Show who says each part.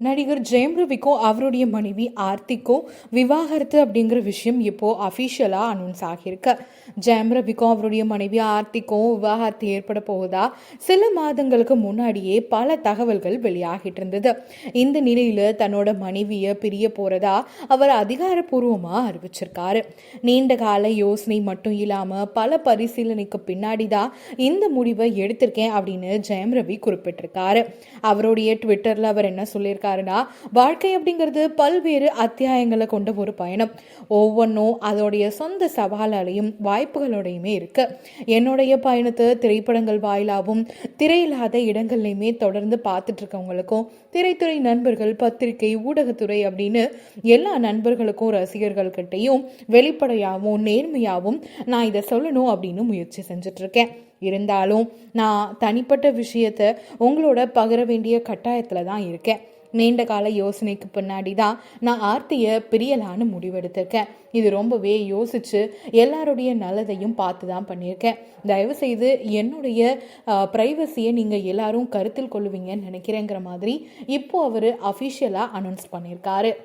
Speaker 1: நடிகர் ஜெயம் ரவிக்கும் அவருடைய மனைவி ஆர்த்திக்கும் விவாகரத்து அப்படிங்கிற விஷயம் இப்போ அஃபிஷியலாக அனௌன்ஸ் ஆகியிருக்கு. ஜெயம் ரவிக்கும் அவருடைய மனைவி ஆர்த்திக்கும் விவாகரத்து ஏற்பட போகுதா? சில மாதங்களுக்கு முன்னாடியே பல தகவல்கள் வெளியாகிட்டு இருந்தது. இந்த நிலையில் தன்னோட மனைவியை பிரிய போறதா அவர் அதிகாரப்பூர்வமாக அறிவிச்சிருக்காரு. நீண்ட கால யோசனை மட்டும் இல்லாமல் பல பரிசீலனைக்கு பின்னாடி தான் இந்த முடிவை எடுத்திருக்கேன் அப்படின்னு ஜெயம் ரவி குறிப்பிட்டிருக்காரு. அவருடைய ட்விட்டரில் அவர் என்ன சொல்லியிருக்காரு? சொல்லியிருக்காருன்னா வாழ்க்கை அப்படிங்கிறது பல்வேறு அத்தியாயங்களை கொண்ட ஒரு பயணம். ஒவ்வொன்றும் அதோடைய சொந்த சவாலாலையும் வாய்ப்புகளோடையுமே இருக்கு. என்னுடைய பயணத்தை திரைப்படங்கள் வாயிலாகவும் திரையில்லாத இடங்கள்லையுமே தொடர்ந்து பார்த்துட்டு இருக்கவங்களுக்கும் திரைத்துறை நண்பர்கள் பத்திரிகை ஊடகத்துறை அப்படின்னு எல்லா நண்பர்களுக்கும் ரசிகர்கள்கிட்டையும் வெளிப்படையாகவும் நேர்மையாகவும் நான் இதை சொல்லணும் அப்படின்னு முயற்சி செஞ்சுட்டு இருக்கேன். இருந்தாலும் நான் தனிப்பட்ட விஷயத்த உங்களோட பகிர வேண்டிய கட்டாயத்தில் தான் இருக்கேன். நீண்ட கால யோசனைக்கு பின்னாடி தான் நான் ஆர்த்தியை பிரியலான்னு முடிவெடுத்திருக்கேன். இது ரொம்பவே யோசிச்சு எல்லாருடைய நல்லதையும் பார்த்து தான் பண்ணியிருக்கேன். தயவு செய்து என்னுடைய ப்ரைவசியை நீங்கள் எல்லாரும் கருத்தில் கொள்ளுவீங்கன்னு நினைக்கிறேங்கிற மாதிரி இப்போ அவர் அஃபிஷியலாக அனௌன்ஸ் பண்ணியிருக்காரு.